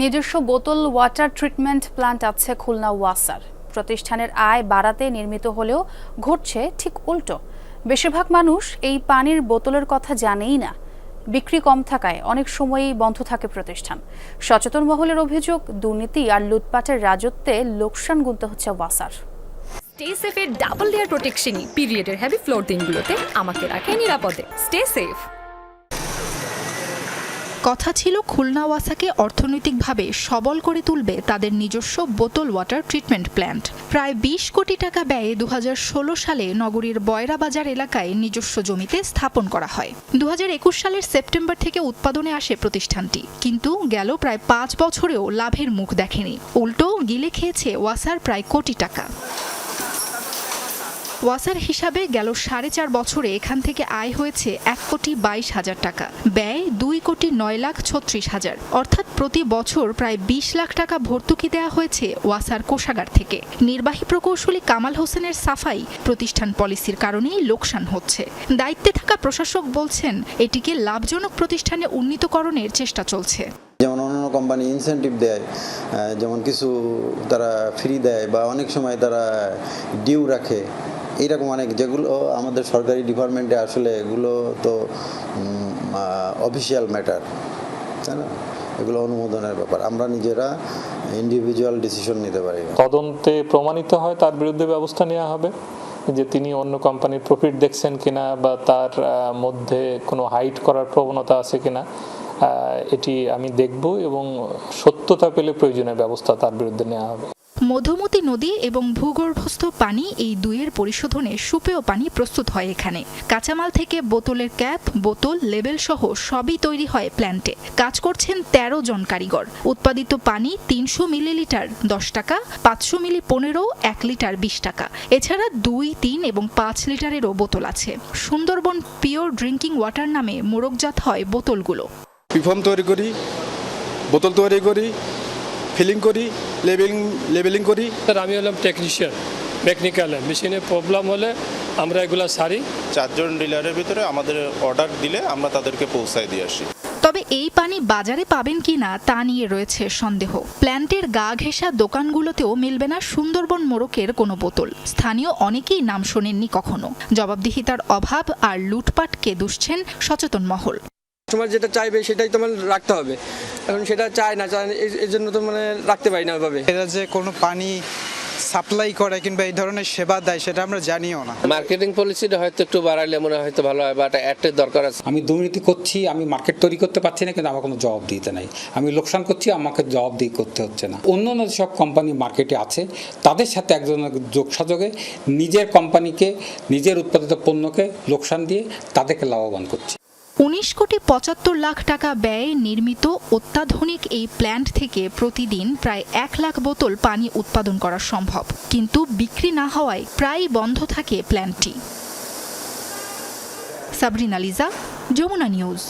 নিজস্ব বোতল water treatment plant আছে খুলনা ওয়াসার। প্রতিষ্ঠানের আয় বাড়াতে নির্মিত হলেও ঘটছে ঠিক উল্টো। বেশিরভাগ মানুষ এই পানির বোতলের কথা জানেই না। বিক্রি কম থাকায় অনেক সময়ই বন্ধ থাকে প্রতিষ্ঠান। সচেতন মহলের অভিযোগ, দুর্নীতি আর লুটপাটের রাজত্বে লোকসান গুনতে হচ্ছে ওয়াসার। স্টে সেফের ডাবল লেয়ার প্রোটেকশনই পিরিয়ডের হেভি ফ্লোর দিনগুলোতে আমাকে রাখে নিরাপদে। স্টে সেফ কথা ছিল খুলনা ওয়াসাকে অর্থনৈতিকভাবে সবল করে তুলবে তাদের নিজস্ব বোতল ওয়াটার ট্রিটমেন্ট প্ল্যান্ট। প্রায় বিশ কোটি টাকা ব্যয়ে দু হাজার ষোলো সালে নগরীর বয়রা বাজার এলাকায় নিজস্ব জমিতে স্থাপন করা হয়। দু হাজার একুশ সালের সেপ্টেম্বর থেকে উৎপাদনে আসে প্রতিষ্ঠানটি, কিন্তু গেল প্রায় পাঁচ বছরেও লাভের মুখ দেখেনি। উল্টো গিলে খেয়েছে ওয়াসার প্রায় কোটি টাকা। ওয়াসার হিসাবে গেল সাড়ে চার বছরে এখান থেকে আয় হয়েছে এক কোটি বাইশ হাজার টাকা। ব্যয় দুই কোটি নয় লাখ ছত্রিশ হাজার। অর্থাৎ প্রতি বছর প্রায় বিশ লাখ টাকা ভর্তুকি দেওয়া হয়েছে ওয়াসার কোষাগার থেকে। নির্বাহী প্রকৌশলী কামাল হোসেনের সাফাই প্রতিষ্ঠান পলিসির কারণেই লোকসান হচ্ছে। দায়িত্বে থাকা প্রশাসক বলছেন, এটিকে লাভজনক প্রতিষ্ঠানে উন্নীতকরণের চেষ্টা চলছে। যেমন অন্যান্য কোম্পানি ইনসেন্টিভ দেয় যেমন কিছু তারা ফ্রি দেয় বা অনেক সময় তারা ডিউ রাখে। এইরকম অনেক যেগুলো আমাদের সরকারি ডিপার্টমেন্টে আসলে এগুলো তো অফিসিয়াল ম্যাটার তাই না? এগুলো অনুমোদনের ব্যাপার। আমরা নিজেরা ইন্ডিভিজুয়াল ডিসিশন নিতে পারি তদন্তে প্রমাণিত হয় তার বিরুদ্ধে ব্যবস্থা নেওয়া হবে, যে তিনি অন্য কোম্পানির প্রফিট দেখছেন কিনা বা তার মধ্যে কোনো হাইট করার প্রবণতা আছে কিনা এটি আমি দেখব এবং সত্যতা পেলে প্রয়োজনীয় ব্যবস্থা তার বিরুদ্ধে নেওয়া হবে। মধুমতি নদী এবং ভূগর্ভস্থ পানি এই দুইয়ের পরিশোধনে সুপেয় পানি প্রস্তুত হয় এখানে। কাঁচামাল থেকে বোতলের ক্যাপ, বোতল, লেবেল সহ সবই তৈরি হয় প্ল্যান্টে। কাজ করছেন ১৩ জন কারিগর। উৎপাদিত পানি তিনশো মিলিলিটার দশ টাকা, পাঁচশো মিলি পনেরো, এক লিটার বিশ টাকা। এছাড়া দুই, তিন এবং পাঁচ লিটারেরও বোতল আছে। সুন্দরবন পিওর ড্রিঙ্কিং ওয়াটার নামে মোরগজাত হয় বোতলগুলো। পিফর্ম তৈরি করি, বোতল তৈরি করি ফিলিং করি লেবেলিং লেবেলিং করি। স্যার আমি হলাম টেকনিশিয়ান মেকানিক্যাল মেশিনে প্রবলেম হলে আমরা এগুলো সারি। চারজন ডিলারের ভিতরে আমাদের অর্ডার দিলে আমরা তাদেরকে পৌঁছায় দিয়ে আসি। তবে এই পানি বাজারে পাবেন কি না তা নিয়ে রয়েছে সন্দেহ। প্ল্যান্টের গা ঘেঁষা দোকানগুলোতেও মিলবে না সুন্দরবন মোড়কের কোনো বোতল। স্থানীয় অনেকেই নাম শোনেননি কখনো। জবাবদিহিতার অভাব আর লুটপাটকে দুষছেন সচেতন মহল। তোমার যেটা চাইবে সেটাই তো মানে রাখতে হবে। এখন সেটা চায় না চায় এই- জন্য তো মানে রাখতে পারি না ওইভাবে। এরা যে কোনো পানি সাপ্লাই করে কিংবা এই ধরনের সেবা দেয় সেটা আমরা জানিও না। মার্কেটিং পলিসিটা হয়তো একটু বাড়াইলে মনে হয় হয়তো ভালো হয় বা একটা অ্যাডের দরকার আছে। আমি দুর্নীতি করছি আমি মার্কেট তৈরি করতে পারছি না কিন্তু আমার কোনো জবাব দিতে নাই। আমি লোকসান করছি আমাকে জবাব দিয়ে করতে হচ্ছে না। অন্য অন্য সব কোম্পানি মার্কেটে আছে তাদের সাথে একজন যোগসাযোগে নিজের কোম্পানিকে নিজের উৎপাদিত পণ্যকে লোকসান দিয়ে তাদেরকে লাভবান করছে। উনিশ কোটি পঁচাত্তর লাখ টাকা ব্যয়ে নির্মিত অত্যাধুনিক এই প্ল্যান্ট থেকে প্রতিদিন প্রায় এক লাখ বোতল পানি উৎপাদন করা সম্ভব। কিন্তু বিক্রি না হওয়ায় প্রায় বন্ধ থাকে প্ল্যান্টটি সাবরিনা লিজা, যমুনা নিউজ।